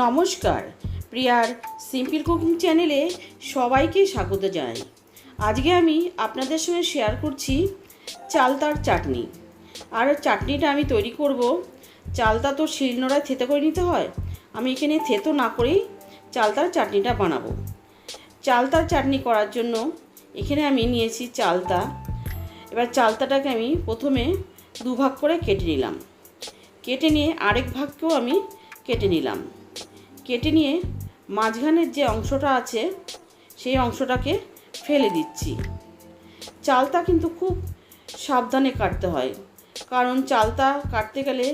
নমস্কার। প্রিয়ার simple cooking চ্যানেলে সবাইকে স্বাগত জানাই। আজকে আমি আপনাদের সঙ্গে শেয়ার করছি চালতার চাটনি। আর চাটনিটা আমি তৈরি করব। চালতা তো শিলনোড়ায় থেতে করে নিতে হয়। আমি এখানে থেতো না করেই চালতার চাটনিটা বানাবো। চালতার চাটনি করার জন্য এখানে আমি নিয়েছি চালতা। এবার চালতাটাকে আমি প্রথমে দুভাগ করে কেটে নিলাম। কেটে নিয়ে আরেক ভাগকেও আমি কেটে নিলাম। কেটে নিয়ে মাঝখানের যে অংশটা আছে, সেই অংশটাকে ফেলে দিচ্ছি। চালতা কিন্তু খুব সাবধানে কাটতে হয়, কারণ চালতা কাটতে গেলে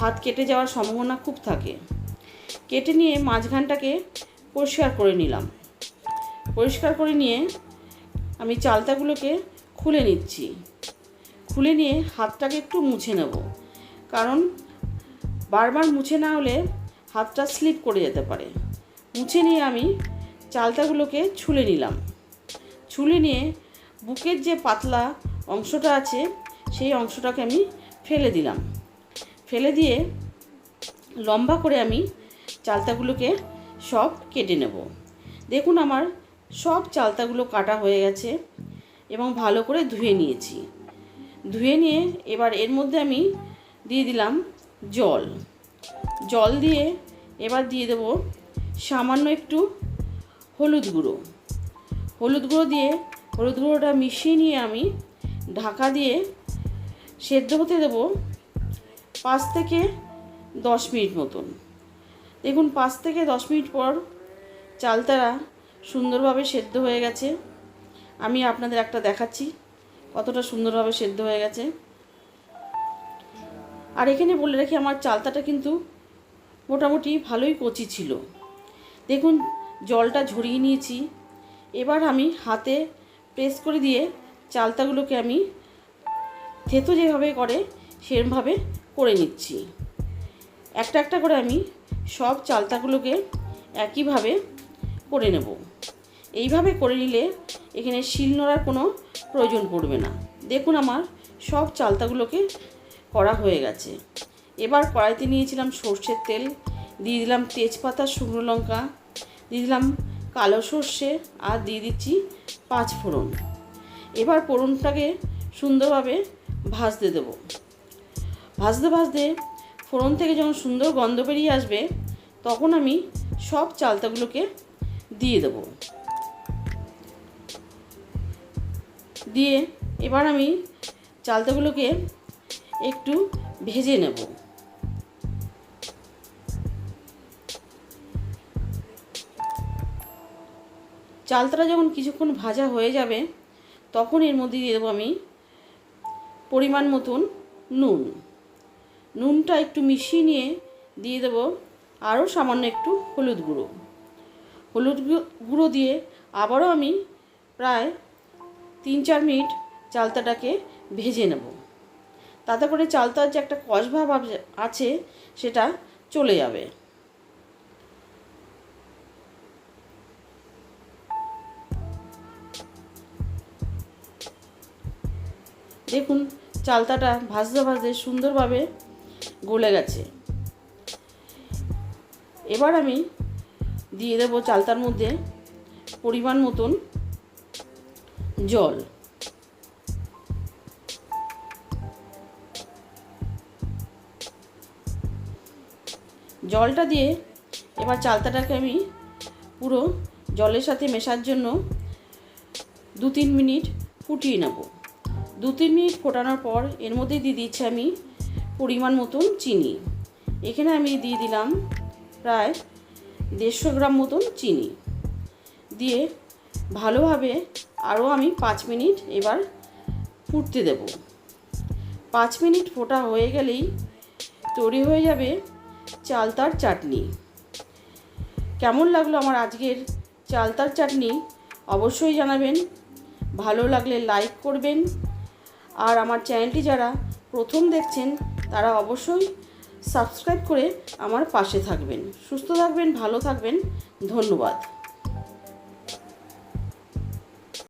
হাত কেটে যাওয়ার সম্ভাবনা খুব থাকে। কেটে নিয়ে মাঝখানটাকে পরিষ্কার করে নিলাম। পরিষ্কার করে নিয়ে আমি চালতাগুলোকে খুলে নিচ্ছি। খুলে নিয়ে হাতটাকে একটু মুছে নেব, কারণ বারবার মুছে না হলে হাতটা স্লিপ করে যেতে পারে। মুছে নিয়ে আমি চালতাগুলোকে ছুলে নিলাম। ছুলে নিয়ে বুকের যে পাতলা অংশটা আছে, সেই অংশটাকে আমি ফেলে দিলাম। ফেলে দিয়ে লম্বা করে আমি চালতাগুলোকে সব কেটে নেব। দেখুন আমার সব চালতাগুলো কাটা হয়ে গেছে এবং ভালো করে ধুয়ে নিয়েছি। ধুয়ে নিয়ে এবার এর মধ্যে আমি দিয়ে দিলাম জল। জল দিয়ে এবার দিয়ে দেব সামান্য একটু হলুদ গুঁড়ো। হলুদ গুঁড়ো দিয়ে হলুদ গুঁড়োটা মিশিয়ে নিয়ে আমি ঢাকা দিয়ে সেদ্ধ হতে দেব পাঁচ থেকে দশ মিনিট মতন। দেখুন, পাঁচ থেকে দশ মিনিট পর চালতারা সুন্দরভাবে সেদ্ধ হয়ে গেছে। আমি আপনাদের একটা দেখাচ্ছি কতটা সুন্দরভাবে সেদ্ধ হয়ে গেছে। আর এখানে বলে রাখি, আমার চালতাটা কিন্তু মোটামুটি ভালোই কচি ছিল। দেখুন, জলটা ঝরিয়ে নিয়েছি। এবার আমি হাতে প্রেস করে দিয়ে চালতাগুলোকে আমি থেতো যেভাবে করে সেরমভাবে করে নিচ্ছি। একটা একটা করে আমি সব চালতাগুলোকে একইভাবে করে নেব। এইভাবে করে নিলে এখানে শিল নোড়ার কোনো প্রয়োজন পড়বে না। দেখুন, আমার সব চালতাগুলোকে করা হয়ে গেছে। এবার কড়াইতে নিয়েছিলাম সর্ষের তেল, দিয়ে দিলাম তেজপাতা, শুকনো লঙ্কা, দিয়ে দিলাম কালো সর্ষে আর দিয়ে দিচ্ছি পাঁচ ফোড়ন। এবার ফোড়নটাকে সুন্দরভাবে ভাজতে দেবো। ভাজতে ভাজতে ফোড়ন থেকে যখন সুন্দর গন্ধ বেরিয়ে আসবে, তখন আমি সব চালতাগুলোকে দিয়ে দেবো। দিয়ে এবার আমি চালতাগুলোকে একটু ভেজে নেব। চালতাটা যখন কিছুক্ষণ ভাজা হয়ে যাবে, তখন এর মধ্যে দিয়ে দেবো আমি পরিমাণ মতন নুন। নুনটা একটু মিশিয়ে নিয়ে দিয়ে দেবো আরও সামান্য একটু হলুদ গুঁড়ো। হলুদ গুঁড়ো দিয়ে আবারও আমি প্রায় তিন চার মিনিট চালতাটাকে ভেজে নেব। তাতে করে চালতার যে একটা কষভাব আছে, সেটা চলে যাবে। দেখুন, চালতাটা ভাজতে ভাজতে সুন্দরভাবে গলে গেছে। এবার আমি দিয়ে দেবো চালতার মধ্যে পরিমাণ মতন জল। জলটা দিয়ে এবার চালতাটাকে আমি পুরো জলের সাথে মেশার জন্য দু তিন মিনিট ফুটিয়ে নেব। দু তিন মিনিট ফোটানোর পর এর মধ্যে দিয়ে দিচ্ছি আমি পরিমাণ মতন চিনি। এখানে আমি দিয়ে দিলাম প্রায় দেড়শো গ্রাম মতন চিনি। দিয়ে ভালোভাবে আরও আমি পাঁচ মিনিট এবার ফুটতে দেব। পাঁচ মিনিট ফোটা হয়ে গেলেই তৈরি হয়ে যাবে চালতার চাটনি। কেমন লাগল আমার আজকের চালতার চাটনি? অবশ্যই জানাবেন। ভালো লাগলে লাইক করবেন। আর আমার চ্যানেলটি যারা প্রথম দেখছেন, তারা অবশ্যই সাবস্ক্রাইব করে আমার পাশে থাকবেন। সুস্থ থাকবেন, ভালো থাকবেন। ধন্যবাদ।